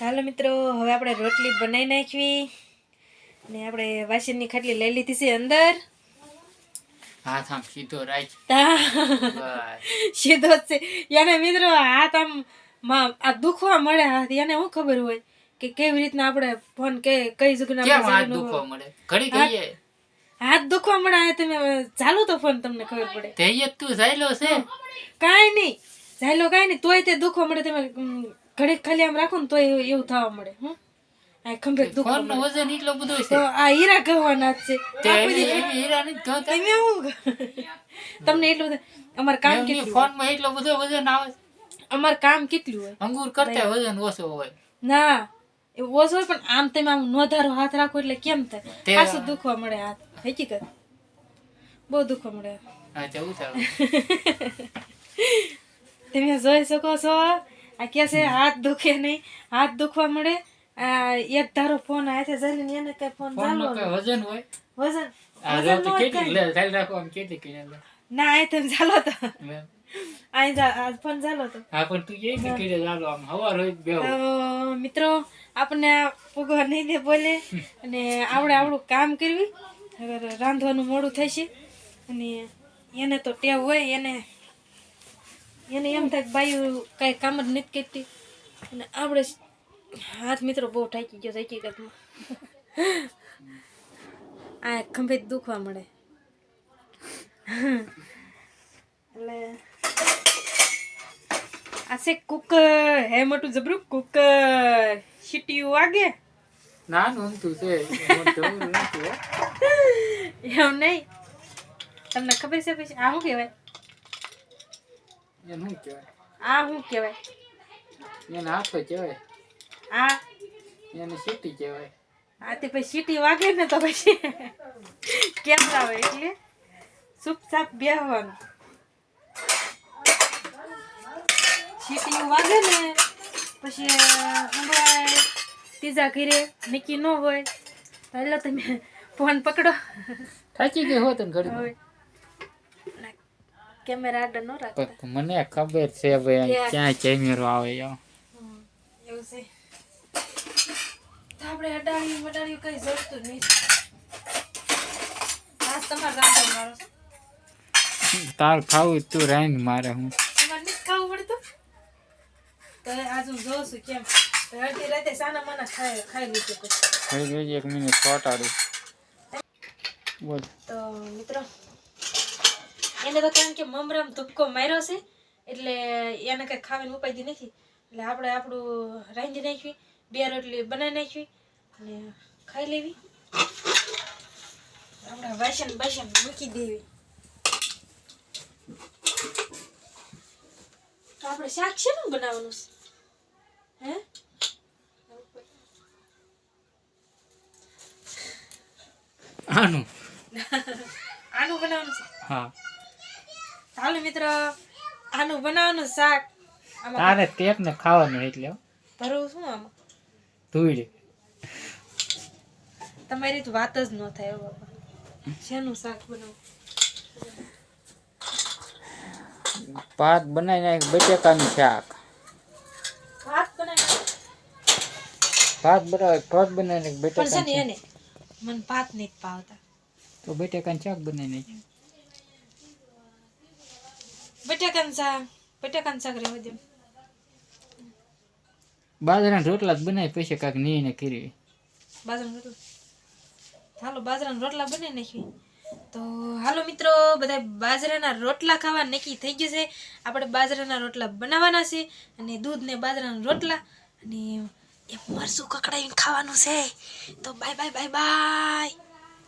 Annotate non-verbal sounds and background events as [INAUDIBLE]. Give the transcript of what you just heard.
હાલો મિત્રો હવે આપણે રોટલી બનાવી નાખવી. ને આપણે વાસણની ખાટલી લઈ લીધી છે અંદર. હાથ આમ સીધો રાખ. સીધો છે. યાને મિત્રો હાથ આમ માં આ દુખવા મળે હાથ. યાને શું ખબર હોય કે કેવી રીતના આપણે ફોન કે કઈ જગ્યાએ હાથ દુખવા મળે? ઘડી હાથ- દુખવા મળે તમે ચાલુ તો ફોન તમને ખબર પડે. તે જાયલો છે. કાંઈ નહીં. ઝાયલો કાંઈ નહીં. તોય તે દુખવા મળે. તમે ઘડીક ખાલી આમ રાખો ને તો એવું થવા મળે હમ. આ ખંભે દુખવા ફોનનું વજન એટલો બધો છે. આ હીરા ગવાના છે. હીરા. તમે તમને એટલું અમારે કામ કેટલું ફોનમાં એટલો બધો વજન આવે અમારે કામ કેટલું હોય? અંગૂર કરતા વજન ઓછો હોય. ના ઓછો હોય પણ આમ તમે આમ નોધારો હાથ રાખો એટલે કેમ થાય? ખાસું દુખવા મળે હાથ. હકીકત? બહુ દુખવા મળે. હા જવું ચાલો [LAUGHS] તમે જોઈ શકો છો આ કે છે હાથ દુખે નહીં. હાથ દુખવા મળે આ એક ધારો ફોન હાથે જઈને એને કઈ ફોન ચાલુ વજન હોય? વજન આ જો તો કેટલી રાખો આમ કેટલી કિલો ના આ તમે ચાલો તો. એમ. જા આ ફોન ચાલો તો. હા પણ તું એ ને કીધે ચાલો આમ હવાર હોય તો મિત્રો આપણને આ પૂગવા નહીં દે બોલે અને આપણે આપણું કામ કરવી. રાંધવાનું મોડું થશે. અને એને તો ટેવ હોય એને એને એમ થાય કે બાયું કાંઈ કામ જ નથી કરતી. અને આપણે હાથ મિત્રો બહુ ઠાકી ગયો છે હકીકતમાં. આ ખંભે દુખવા મળે. એટલે આ છે કુકર. હે મોટું જબરું? કુકર. સીટીયું વાગે? ના અમથું છે. [LAUGHS] એવું એમ નહીં? તમને ખબર છે પછી? આ શું કહેવાય? એને શું કહેવાય? આ શું કહેવાય? એને હાથો કહેવાય. આ? એને સીટી કહેવાય. આ તે પછી સીટી વાગે ને તો પછી કેમ આવે એટલે ચૂપચાપ બેહવાનું. સીટી વાગે ને પછી હમણાં ત્રીજા ઘરે નીકી ન હોય તો એટલે તમે ફોન પકડો. થાકી ગયો હોત તને ઘડી કેમેરા આડા ન રાખતા પણ મને ખબર છે ભાઈ અહીં ક્યાં કેમેરો આવે એમ. હમ, એવું છે તો આપણે અડાડ્યું મડાડ્યું કઈ જડતું નહીં આજ તમારે રાંધણ મારો તાર ખાવું તું રાઈન મારે હું તમારે નથી ખાવું પડતું તો આજ હું જોઉં છું કેમ તો અડધી રાતે સાના માના ખાઈ ખાઈ લીધું પછી હવે જોજે એક મિનિટ ચોટાડું બોલ તો મિત્રો એને તો કારણ કે મમરામ ધુપકો માર્યો છે એટલે એને કંઈ ખાવાની ઉપાયથી નથી. એટલે આપણે આપણું રાંધી નાખવી બે રોટલી બનાવી નાખવી અને ખાઈ લેવી. આપણે વાસણ બાસણ મૂકી દેવી. તો આપણે શાક છે ને બનાવવાનું છે? હે? આનું. [LAUGHS] આનું બનાવવાનું છે? હા. ચાલો મિત્ર આનું બનાવવાનું શાક. તારે તેક ને ખાવાનું એટલે. ભરવું શું આમાં? ધૂળ. તમારી તો વાત જ ન થાય બાપા. શેનું શાક બનાવું? ભાત બનાવી નાખ બટેકાનું શાક. ભાત બનાવી ભાત બનાવે ભાત બનાવી નાખ પણ છે ને એને મને ભાત નહીં પાવતા તો બટેકાનું શાક બનાવી નાખ. બટાકાનું શાક બટાકાનું શાક રહેવા દે. બાજરાના રોટલા જ બનાવી પછી કાંક નહીં ને કરી. બાજરાના રોટલા. હાલો બાજરાના રોટલા બનાવી નાખી. તો હાલો મિત્રો બધા બાજરાના રોટલા ખાવા નક્કી થઈ ગયું છે. આપણે બાજરાના રોટલા બનાવવાના છે અને દૂધ ને બાજરાના રોટલા અને એ મરસું કકડાવીને ખાવાનું છે. તો બાય બાય બાય બાય.